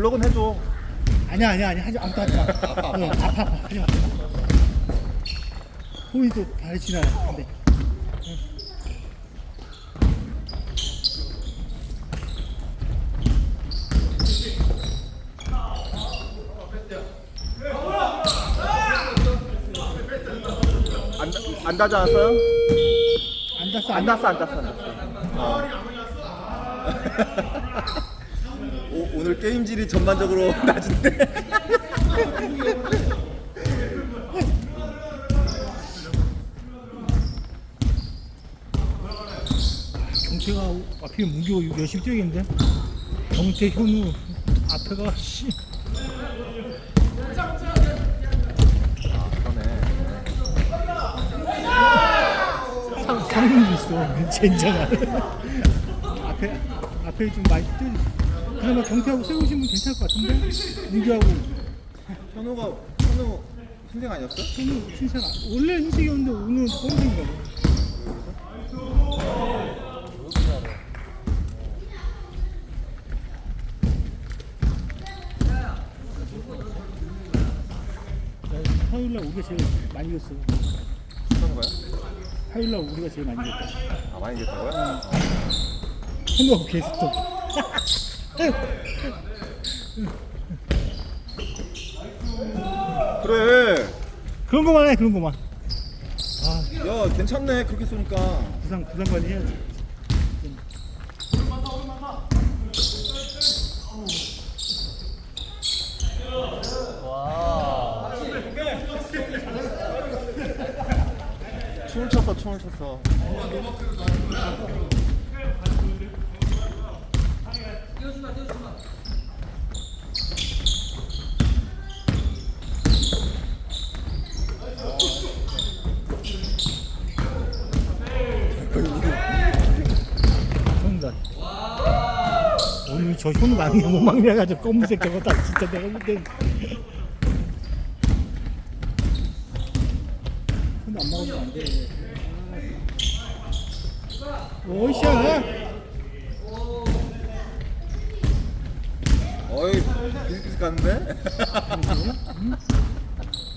블럭은 해줘. 아니야 아니야 아니야 하지 마. 아무도 하지 마. 응, 아파 아파 하지 마. 호이도 발이 지나야 돼. 안, 안 닿지 않았어요? 안 닿았어 안안 닿았어 안 닿았어 안 닿았어. 어. 오, 오늘 게임질이 전반적으로 낮은데. 경태가 앞에 문기고 열심히 뛰어야겠는데 경태 현우 앞에가 씨 그러네. 상- 상민도 있어 젠장아 앞에 앞에 좀 많이 뛰 그나마 경태하고 세우시면 괜찮을 것 같은데? 문기하고. 현우가 현우 신생 아니었어? 현우 흰색 안- 원래 흰색이었는데 오늘은 검은색인가 봐 야, 화요일날 우리가 제일 많이 이겼어 그런 거야? 화요일날 우리가 제일 많이 이겼다 아 많이 이겼다고요? 현우하고 게스트 그래. 그런 거만 해 그런 거만 야 괜찮네 그렇게 쏘니까. 부상 부상 관리 해야지 춤을 췄어 춤을 췄어. 형다 오늘 저 현우 막내 못 막내가지고 검은색 저거 다 진짜 내가 볼때 현우 안 막으면 안돼. 오샤 어이 비슷비슷 갔는데?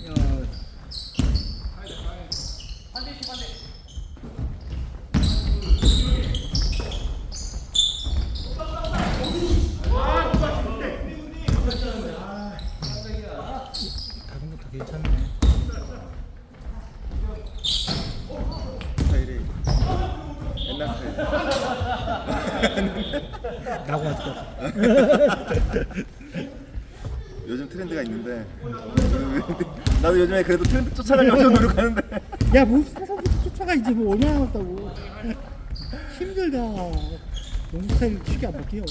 야, 다른 거 다 괜찮네. 스타일이 옛날 스타일. 나고 같아. 요즘 트렌드가 있는데 나도 요즘에 그래도 트렌드 쫓아가려고 노력하는데 야, 뭐 사람부터 쫓아가 이제 뭐 얼마나 남았다고. 힘들다. 농구 스타일 쉽게 안 바뀌어.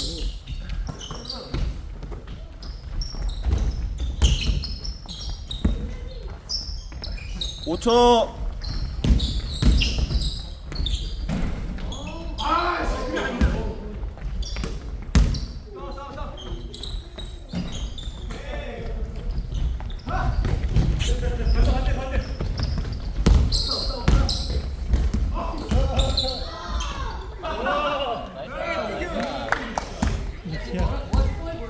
5초 이렇게야.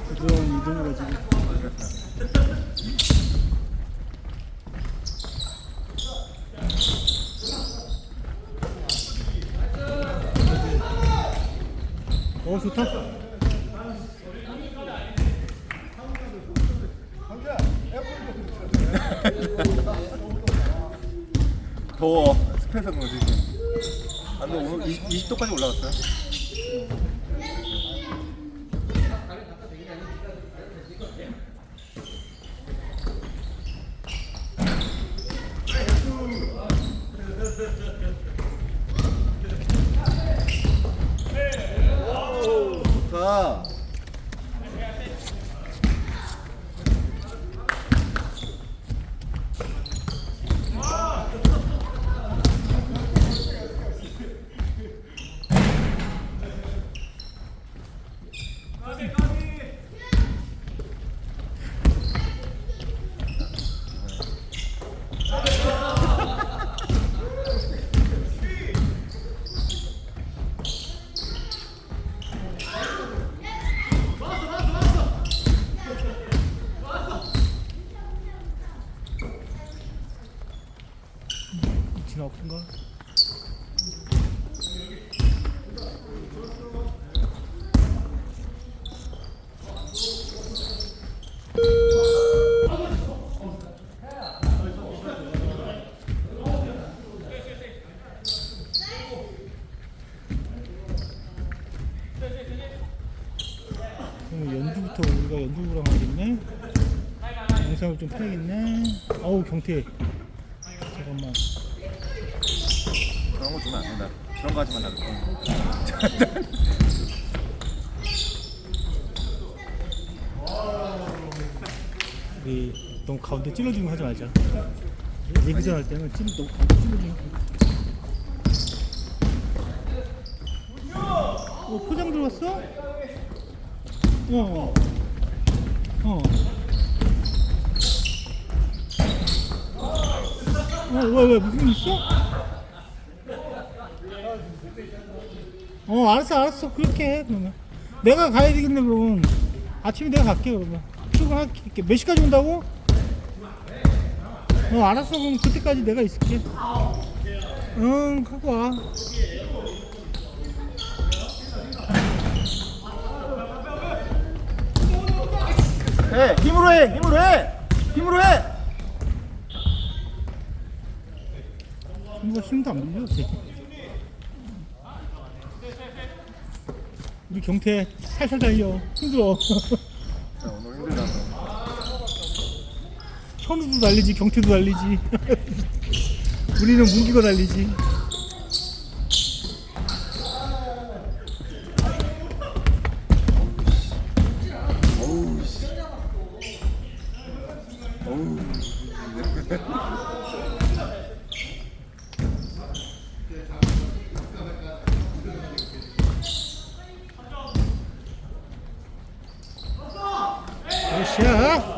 부드러운 이동을 가지고. 어, 좋다. 더워. 습해서 그러지. 아 근데 오늘 20, 20도까지 올라갔어요 연두부터 우리가 연두부랑 하겠네. 영상을 좀 패야겠네. 어우 경태. 잠깐만. 그런 거 주면 안 된다. 그런 거 하지만 나도. 우리 너무 가운데 찔러주면 하지 말자. 리그전 할 때는 찔 너무 가운데 찔러주면. 어 포장 들어왔어? 어. 어. 어, 왜, 왜, 무슨 일 있어? 어, 알았어, 알았어. 그렇게 해, 그러면. 내가 가야 되겠네, 그럼. 아침에 내가 갈게, 그러면. 출근할게. 몇 시까지 온다고? 어, 알았어. 그럼 그때까지 내가 있을게. 응, 갖고 와. 해 힘으로 해 힘으로 해 힘으로 해. 이거 힘도 안 밀려, 쟤. 우리 경태 살살 달려. 힘들어. 자 오늘 힘들다. 현우도 달리지, 경태도 달리지. 우리는 문기가 달리지. 어우 씨. 어우. 으쌰.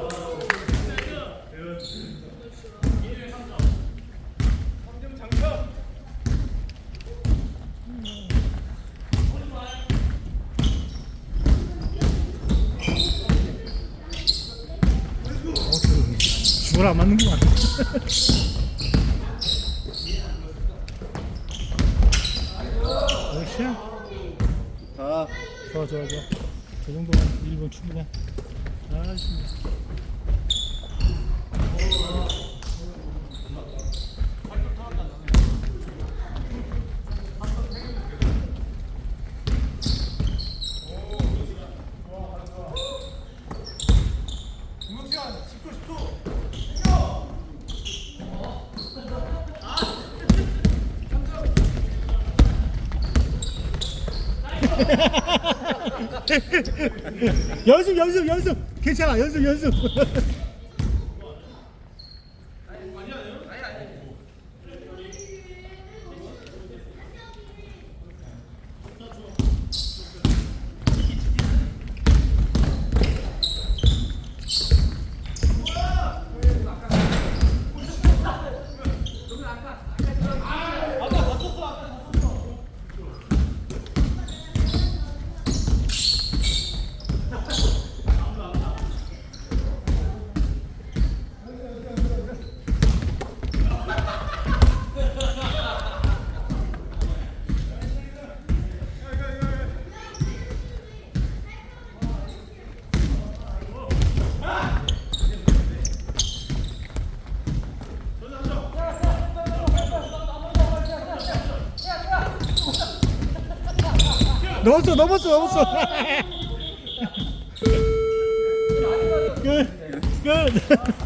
주말 안 맞는구만. 으쌰. 자. 좋아 좋아 좋아 저 정도면 1분 충분해 아씨 연습 연습 연습. 괜찮아. 연습 연습 넘었어 넘었어 넘었어. 끝끝